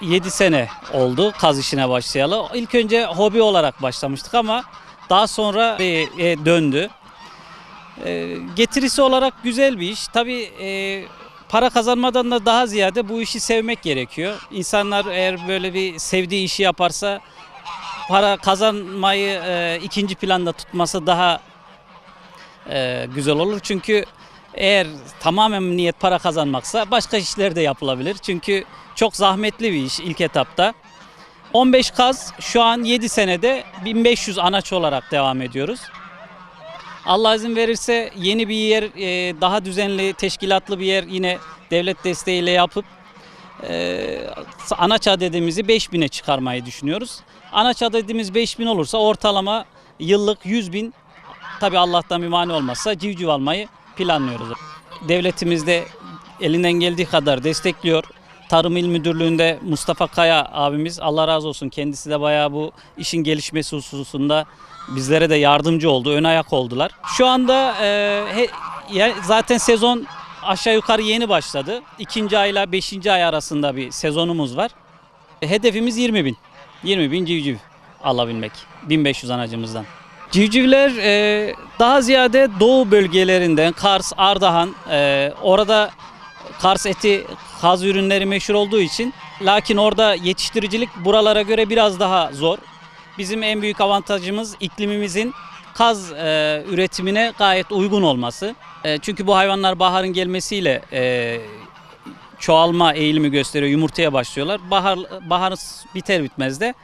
Yedi sene oldu kaz işine başlayalı. İlk önce hobi olarak başlamıştık ama daha sonra e, döndü. E, getirisi olarak güzel bir iş. Tabii e, para kazanmadan da daha ziyade bu işi sevmek gerekiyor. İnsanlar eğer böyle bir sevdiği işi yaparsa para kazanmayı e, ikinci planda tutması daha güzel olur. Çünkü eğer tamamen niyet para kazanmaksa başka işler de yapılabilir. Çünkü çok zahmetli bir iş ilk etapta. 15 kaz şu an 7 senede 1500 anaç olarak devam ediyoruz. Allah izin verirse yeni bir yer, e, daha düzenli, teşkilatlı bir yer yine devlet desteğiyle yapıp e, anaç adedimizi 5000'e çıkarmayı düşünüyoruz. Anaç adedimiz 5000 olursa ortalama yıllık 100 bin tabi Allah'tan bir mani olmazsa civciv almayı planlıyoruz. Devletimiz de elinden geldiği kadar destekliyor. Tarım İl Müdürlüğü'nde Mustafa Kaya abimiz Allah razı olsun kendisi de bayağı bu işin gelişmesi hususunda bizlere de yardımcı oldu, ön ayak oldular. Şu anda e, he- ya- zaten sezon aşağı yukarı yeni başladı. İkinci ayla beşinci ay arasında bir sezonumuz var. Hedefimiz 20 bin. 20 bin civciv alabilmek. 1500 anacımızdan. Civcivler e, daha ziyade doğu bölgelerinden Kars, Ardahan, e, orada Kars eti kaz ürünleri meşhur olduğu için lakin orada yetiştiricilik buralara göre biraz daha zor. Bizim en büyük avantajımız iklimimizin kaz e, üretimine gayet uygun olması. E, çünkü bu hayvanlar baharın gelmesiyle e, çoğalma eğilimi gösteriyor, yumurtaya başlıyorlar. Bahar bahar biter bitmez de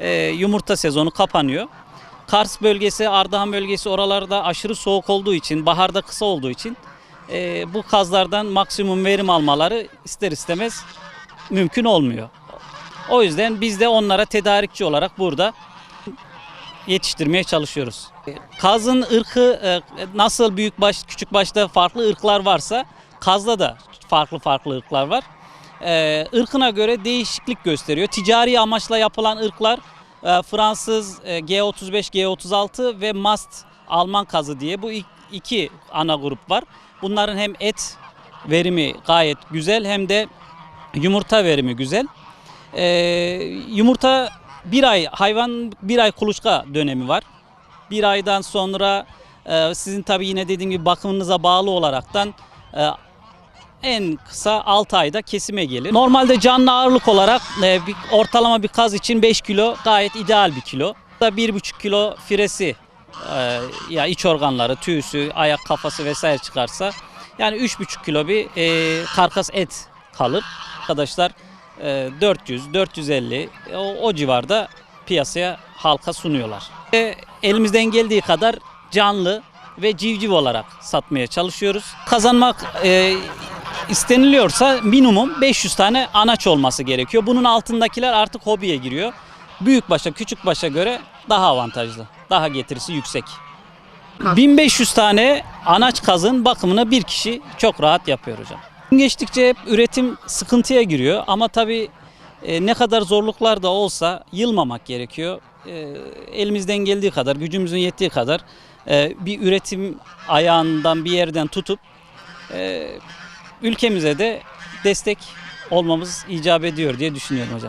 e, yumurta sezonu kapanıyor. Kars bölgesi, Ardahan bölgesi oralarda aşırı soğuk olduğu için, baharda kısa olduğu için e, bu kazlardan maksimum verim almaları ister istemez mümkün olmuyor. O yüzden biz de onlara tedarikçi olarak burada yetiştirmeye çalışıyoruz. Kazın ırkı e, nasıl büyük baş, küçük başta farklı ırklar varsa kazda da farklı farklı ırklar var. E, ırkına göre değişiklik gösteriyor. Ticari amaçla yapılan ırklar Fransız e, G35, G36 ve Mast Alman kazı diye bu ik- iki ana grup var. Bunların hem et verimi gayet güzel hem de yumurta verimi güzel. Ee, yumurta bir ay hayvan bir ay kuluçka dönemi var. Bir aydan sonra e, sizin tabi yine dediğim gibi bakımınıza bağlı olaraktan e, en kısa 6 ayda kesime gelir. Normalde canlı ağırlık olarak e, bir, ortalama bir kaz için 5 kilo gayet ideal bir kilo. Da 1,5 kilo firesi e, ya iç organları, tüysü, ayak kafası vesaire çıkarsa yani 3,5 kilo bir e, karkas et kalır. Arkadaşlar e, 400, 450 o, o civarda piyasaya halka sunuyorlar. E, elimizden geldiği kadar canlı ve civciv olarak satmaya çalışıyoruz. Kazanmak e, isteniliyorsa minimum 500 tane anaç olması gerekiyor. Bunun altındakiler artık hobiye giriyor. Büyük başa küçük başa göre daha avantajlı. Daha getirisi yüksek. 1500 tane anaç kazın bakımını bir kişi çok rahat yapıyor hocam. Geçtikçe hep üretim sıkıntıya giriyor ama tabii e, ne kadar zorluklar da olsa yılmamak gerekiyor. E, elimizden geldiği kadar, gücümüzün yettiği kadar e, bir üretim ayağından bir yerden tutup e, ülkemize de destek olmamız icap ediyor diye düşünüyorum hocam.